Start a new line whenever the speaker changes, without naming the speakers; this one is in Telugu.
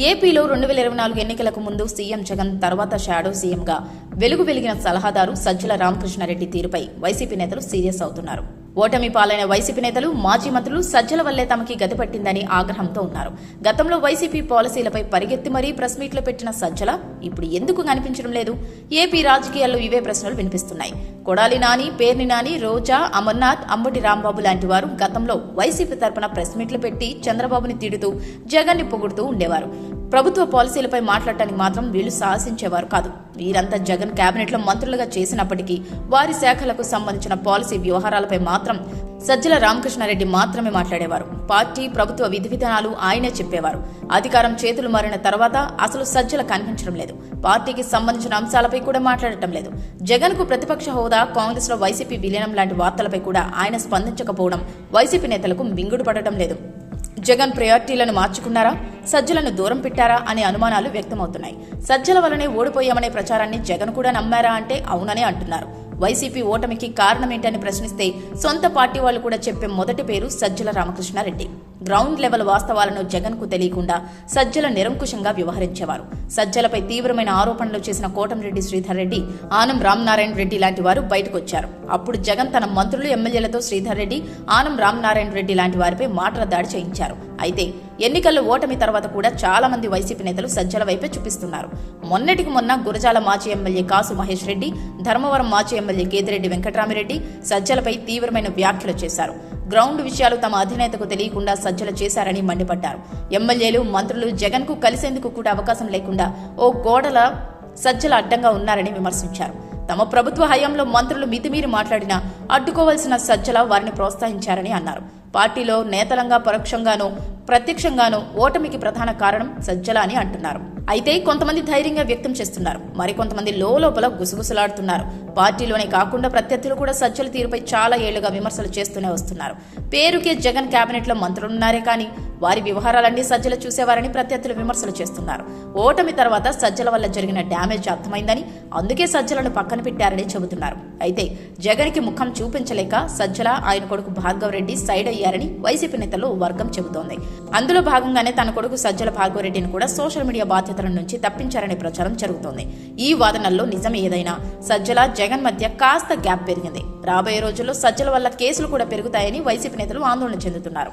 ఏపీలో రెండు వేల ఇరవై నాలుగు ఎన్నికలకు ముందు సీఎం జగన్ తర్వాత షాడో సీఎంగా వెలుగు వెలిగిన సలహాదారు సజ్జల రామకృష్ణారెడ్డి తీరుపై వైసీపీ నేతలు సీరియస్ అవుతున్నారు. ఓటమి పాలైన వైసీపీ నేతలు మాజీ మంత్రులు సజ్జల వల్లే తమకి గతి పట్టిందని ఆగ్రహంతో ఉన్నారు. గతంలో వైసీపీ పాలసీలపై పరిగెత్తి మరీ ప్రెస్ మీట్లు పెట్టిన సజ్జల ఇప్పుడు ఎందుకు కనిపించడం లేదు? ఏపీ రాజకీయాల్లో ఇవే ప్రశ్నలు వినిపిస్తున్నాయి. కొడాలి నాని పేర్ని నాని రోజా అమర్నాథ్ అంబటి రాంబాబు లాంటి వారు గతంలో వైసీపీ తరపున ప్రెస్ మీట్లు పెట్టి చంద్రబాబుని తిడుతూ జగన్ని పొగుడుతూ ఉండేవారు. ప్రభుత్వ పాలసీలపై మాట్లాడటానికి మాత్రం వీళ్ళు సాహసించేవారు కాదు. వీరంతా జగన్ కేబినెట్లో మంత్రులుగా చేసినప్పటికీ వారి శాఖలకు సంబంధించిన పాలసీ వ్యవహారాలపై మాత్రం సజ్జల రామకృష్ణారెడ్డి మాత్రమే మాట్లాడేవారు. పార్టీ ప్రభుత్వ విధి విధానాలు ఆయనే చెప్పేవారు. అధికారం చేతులు మారిన తర్వాత అసలు సజ్జల కనిపించడం లేదు. పార్టీకి సంబంధించిన అంశాలపై కూడా మాట్లాడటం లేదు. జగన్కు ప్రతిపక్ష హోదా కాంగ్రెస్లో వైసీపీ విలీనం లాంటి వార్తలపై కూడా ఆయన స్పందించకపోవడం వైసీపీ నేతలకు మింగుడు పడటం లేదు. జగన్ ప్రయారిటీలను మార్చుకున్నారా? సజ్జలను దూరం పెట్టారా అనే అనుమానాలు వ్యక్తమవుతున్నాయి. సజ్జల వలనే ఓడిపోయామనే ప్రచారాన్ని జగన్ కూడా నమ్మారా అంటే అవుననే అంటున్నారు. వైసీపీ ఓటమికి కారణమేంటని ప్రశ్నిస్తే సొంత పార్టీ వాళ్ళు కూడా చెప్పే మొదటి పేరు సజ్జల రామకృష్ణారెడ్డి. గ్రౌండ్ లెవెల్ వాస్తవాలను జగన్కు తెలియకుండా సజ్జల నిరంకుశంగా వ్యవహరించేవారు. సజ్జలపై తీవ్రమైన ఆరోపణలు చేసిన కోటంరెడ్డి శ్రీధర్ రెడ్డి ఆనం రామనారాయణ రెడ్డి లాంటి వారు బయటకొచ్చారు. అప్పుడు జగన్ తన మంత్రులు ఎమ్మెల్యేలతో శ్రీధర్ రెడ్డి ఆనం రామనారాయణ రెడ్డి లాంటి వారిపై మాటల దాడి చేయించారు. అయితే ఎన్నికల్లో ఓటమి తర్వాత కూడా చాలా మంది వైసీపీ నేతలు సజ్జల వైపే చూపిస్తున్నారు. మొన్నటికి మొన్న గురజాల మాజీ ఎమ్మెల్యే కాసు మహేష్ రెడ్డి ధర్మవరం మాజీ ఎమ్మెల్యే కేతిరెడ్డి వెంకటరామిరెడ్డి సజ్జలపై తీవ్రమైన వ్యాఖ్యలు చేశారు. గ్రౌండ్ విషయాలు తమ అధినేతకు తెలియకుండా సజ్జల చేశారని మండిపడ్డారు. ఎమ్మెల్యేలు మంత్రులు జగన్కు కలిసేందుకు కూడా అవకాశం లేకుండా ఓ గోడల సజ్జల అడ్డంగా ఉన్నారని విమర్శించారు. తమ ప్రభుత్వ హయాంలో మంత్రులు మితిమీరి మాట్లాడినా అడ్డుకోవాల్సిన సజ్జల వారిని ప్రోత్సహించారని అన్నారు. పార్టీలో నేతలంగా పరోక్షంగానూ ప్రత్యక్షంగానూ ఓటమికి ప్రధాన కారణం సజ్జల అని అంటున్నారు. అయితే కొంతమంది ధైర్యంగా వ్యక్తం చేస్తున్నారు. మరికొంతమంది లోపల గుసగుసలాడుతున్నారు. పార్టీలోనే కాకుండా ప్రత్యర్థులు కూడా సజ్జల తీరుపై చాలా ఏళ్ళుగా విమర్శలు చేస్తూనే వస్తున్నారు. పేరుకే జగన్ కేబినెట్లో మంత్రులున్నారే కానీ వారి వ్యవహారాలన్నీ సజ్జల చూసేవారని ప్రత్యర్థులు విమర్శలు చేస్తున్నారు. ఓటమి తర్వాత సజ్జల వల్ల జరిగిన డ్యామేజ్ అర్థమైందని అందుకే సజ్జలను పక్కన పెట్టారని చెబుతున్నారు. అయితే జగన్కి ముఖం చూపించలేక సజ్జల ఆయన కొడుకు భార్గవ్ రెడ్డి సైడ్ అయ్యారని వైసీపీ నేతలు వర్గం చెబుతోంది. అందులో భాగంగానే తన కొడుకు సజ్జల భార్గవ్ రెడ్డిని కూడా సోషల్ మీడియా బాధ్యత బాధ్యతల నుంచి తప్పించారనే ప్రచారం జరుగుతోంది. ఈ వాదనల్లో నిజం ఏదైనా సజ్జల జగన్ మధ్య కాస్త గ్యాప్ పెరిగింది. రాబోయే రోజుల్లో సజ్జల వల్ల కేసులు కూడా పెరుగుతాయని వైసీపీ నేతలు ఆందోళన చెందుతున్నారు.